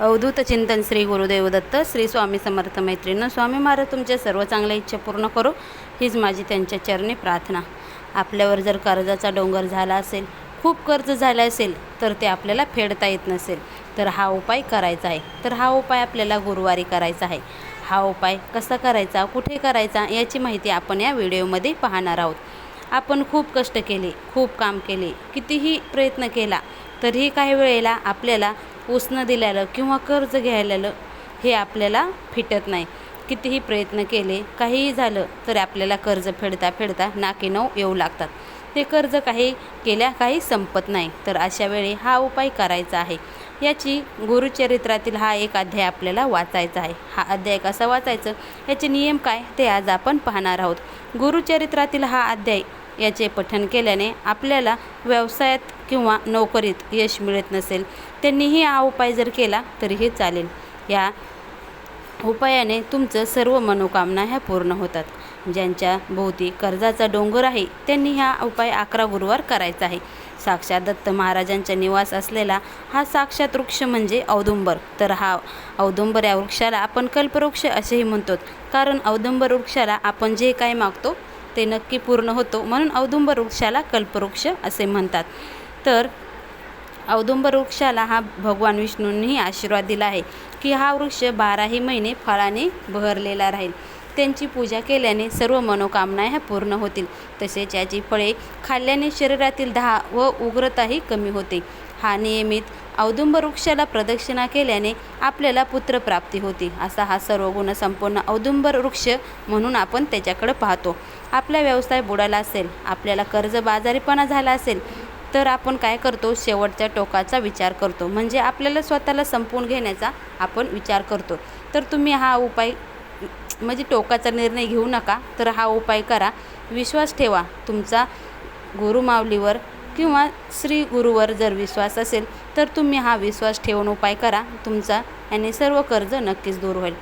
अवधूत चिंतन श्री गुरुदेव दत्त श्री स्वामी समर्थ मैत्रीण स्वामी महाराज तुमच्या सर्व चांगल्या इच्छा पूर्ण करू. हीच माझी त्यांच्या चरणी प्रार्थना. आपल्यावर जर कर्जाचा डोंगर झाला असेल खूप कर्ज झालं असेल तर ते आपल्याला फेडता येत नसेल. तर हा उपाय करायचा आहे. तर हा उपाय आपल्याला गुरुवारी करायचा आहे. हा उपाय कसा करायचा कुठे करायचा याची माहिती आपण या व्हिडिओमध्ये पाहणार आहोत. आपण खूप कष्ट केले खूप काम केले कितीही प्रयत्न केला तरीही काही वेळेला आपल्याला उसनं दिलेलं किंवा कर्ज घ्यायलेलं हे आपल्याला फिटत नाही. कितीही प्रयत्न केले काहीही झालं तरी आपल्याला कर्ज फेडता फेडता नाकी नऊ येऊ लागतात. ते कर्ज काही केल्या काही संपत नाही. तर अशा वेळी हा उपाय करायचा आहे. याची गुरुचरित्रातील हा एक अध्याय आपल्याला वाचायचा आहे. हा अध्याय कसा वाचायचं? याचे नियम काय? ते आज आपण पाहणार आहोत. गुरुचरित्रातील हा अध्याय याचे पठण केल्याने आपल्याला व्यवसायात किंवा नोकरीत यश मिळत नसेल त्यांनीही हा उपाय जर केला तरीही चालेल. या उपायाने तुमचं सर्व मनोकामना ह्या पूर्ण होतात. ज्यांच्या भोवती कर्जाचा डोंगर आहे त्यांनी हा उपाय अकरा गुरुवार करायचा आहे. साक्षात दत्त महाराजांचा निवास असलेला हा साक्षात वृक्ष म्हणजे औदुंबर. तर हा औदुंबर या वृक्षाला आपण कल्पवृक्ष असेही म्हणतो कारण औदुंबर वृक्षाला आपण जे काय मागतो ते नक्की पूर्ण होतो म्हणून औदुंबर वृक्षाला कल्पवृक्ष असे म्हणतात. तर औदुंबर वृक्षाला हा भगवान विष्णूंनीही आशीर्वाद दिला आहे की हा वृक्ष बाराही महिने फळाने बहरलेला राहील. त्यांची पूजा केल्याने सर्व मनोकामना ह्या पूर्ण होतील. तसेच याची फळे खाल्ल्याने शरीरातील दहा व उग्रताही कमी होते. हा नियमित औदुंब वृक्षाला प्रदक्षिणा केल्याने आपल्याला पुत्रप्राप्ती होती. असा हा सर्व गुणसंपन्न औदुंबर वृक्ष म्हणून आपण त्याच्याकडे पाहतो. आपला व्यवसाय बुडाला असेल आपल्याला कर्जबाजारीपणा झाला असेल तर आपण काय करतो? शेवटच्या टोकाचा विचार करतो. म्हणजे आपल्याला स्वतःला संपवून घेण्याचा आपण विचार करतो. तर तुम्ही हा उपाय म्हणजे टोकाचा निर्णय घेऊ नका. तर हा उपाय करा. विश्वास ठेवा. तुमचा गुरुमावलीवर किंवा श्री गुरुवर जर विश्वास असेल तर तुम्ही हा विश्वास ठेवून उपाय करा. तुमचा याने सर्व कर्ज नक्कीच दूर होईल.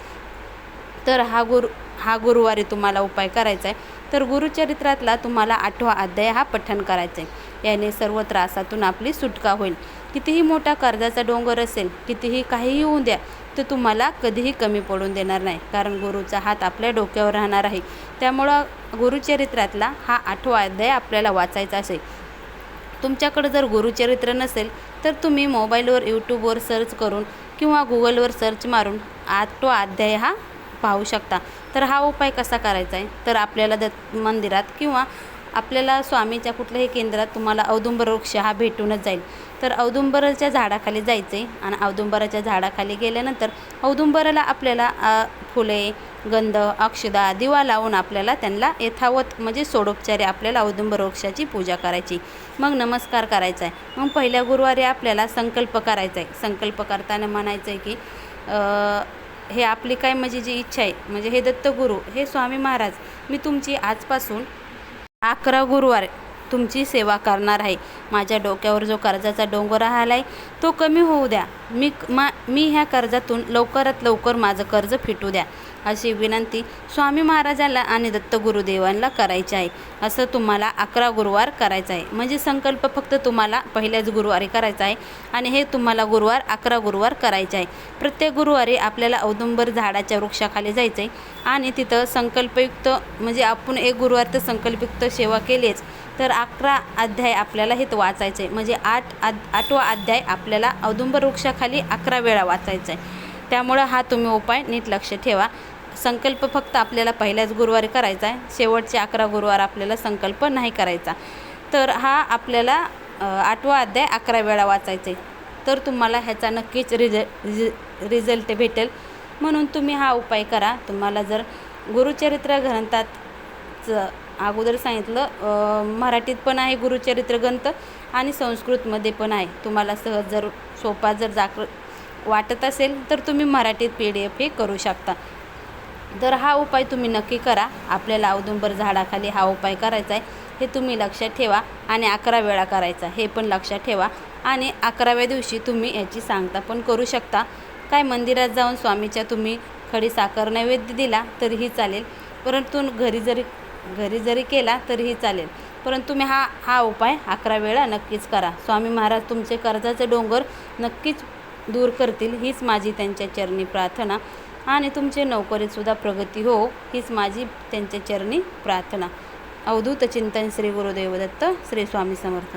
तर हा गुरु हा गुरुवारी तुम्हाला उपाय करायचा आहे तर गुरुचरित्रातला तुम्हाला आठवा अध्याय हा पठण करायचा आहे याने सर्व त्रासातून आपली सुटका होईल. कितीही मोठा कर्जाचा डोंगर असेल कितीही काहीही होऊ द्या तर तुम्हाला कधीही कमी पडून देणार नाही. कारण गुरुचा हात आपल्या डोक्यावर राहणार आहे. त्यामुळं गुरुचरित्रातला हा आठवा अध्याय आपल्याला वाचायचा असेल. तुमच्याकडं जर गुरुचरित्र नसेल तर तुम्ही मोबाईलवर यूट्यूबवर सर्च करून किंवा गुगलवर सर्च मारून आठवा अध्याय हा पाहू शकता. तर हा उपाय कसा करायचा आहे? तर आपल्याला दत्त मंदिरात किंवा आपल्याला स्वामीच्या कुठल्याही केंद्रात तुम्हाला औदुंबर वृक्ष हा भेटूनच जाईल. तर औदुंबराच्या झाडाखाली जायचं आहे आणि औदुंबराच्या झाडाखाली गेल्यानंतर औदुंबराला आपल्याला फुले गंध अक्षदा दिवा लावून आपल्याला त्यांना यथावत म्हणजे सोडोपचारी आपल्याला औदुंबर वृक्षाची पूजा करायची. मग नमस्कार करायचा आहे मग पहिल्या गुरुवारी आपल्याला संकल्प करायचा आहे संकल्प करताना म्हणायचं आहे की हे आपली काय म्हणजे जी इच्छा आहे म्हणजे हे दत्तगुरू हे स्वामी महाराज मी तुमची आजपासून अकरा गुरुवार तुमची सेवा करणार आहे. माझ्या डोक्यावर जो कर्जाचा डोंगर राहिला आहे तो कमी होऊ द्या. मी मा मी ह्या कर्जातून लवकरात लवकर माझं कर्ज फिटू द्या अशी विनंती स्वामी महाराजाला आणि दत्तगुरुदेवांना करायची आहे. असं तुम्हाला अकरा गुरुवार करायचं आहे. म्हणजे संकल्प फक्त तुम्हाला पहिल्याच गुरुवारी करायचा आहे आणि हे तुम्हाला गुरुवार अकरा गुरुवार करायचे आहे. प्रत्येक गुरुवारी आपल्याला औदुंबर झाडाच्या वृक्षाखाली जायचं आहे आणि तिथं संकल्पयुक्त म्हणजे आपण एक गुरुवार तर संकल्पयुक्त सेवा केलीच तर अकरा अध्याय आपल्याला हे वाचायचं आहे. म्हणजे आठ आद आठवा अध्याय आपल्याला औदुंबर वृक्षा दिवसाखाली अकरा वेळा वाचायचा आहे त्यामुळं हा तुम्ही उपाय नीट लक्ष ठेवा. संकल्प फक्त आपल्याला पहिल्याच गुरुवारी करायचा आहे शेवटचे अकरा गुरुवार आपल्याला संकल्प नाही करायचा. तर हा आपल्याला आठवा अध्याय अकरा वेळा वाचायचा आहे तर तुम्हाला ह्याचा नक्कीच रिज रिझ रिझल्ट भेटेल. म्हणून तुम्ही हा उपाय करा. तुम्हाला जर गुरुचरित्र ग्रंथात अगोदर सांगितलं मराठीत पण आहे गुरुचरित्र ग्रंथ आणि संस्कृतमध्ये पण आहे. तुम्हाला सहज जर सोपा जर जाक वाटत असेल तर तुम्ही मराठीत पी डी एफ हे करू शकता. तर हा उपाय तुम्ही नक्की करा. आपल्याला औदुंबर झाडाखाली हा उपाय करायचा आहे. हे तुम्ही लक्षात ठेवा आणि अकरा वेळा करायचा. हे पण लक्षात ठेवा आणि अकराव्या दिवशी तुम्ही याची सांगता पण करू शकता. काय मंदिरात जाऊन स्वामीच्या तुम्ही खडी साखर नैवेद्य दिला तरीही चालेल. परंतु घरी जरी घरी जरी केला तरीही चालेल. परंतु तुम्ही हा हा उपाय अकरा वेळा नक्कीच करा. स्वामी महाराज तुमचे कर्जाचे डोंगर नक्कीच दूर करतील हीच माझी त्यांच्या चरणी प्रार्थना. आणि तुमचे नोकरीतसुद्धा प्रगती हो हीच माझी त्यांच्या चरणी प्रार्थना. अवधूत चिंतन श्री गुरुदेवदत्त श्री स्वामी समर्थ.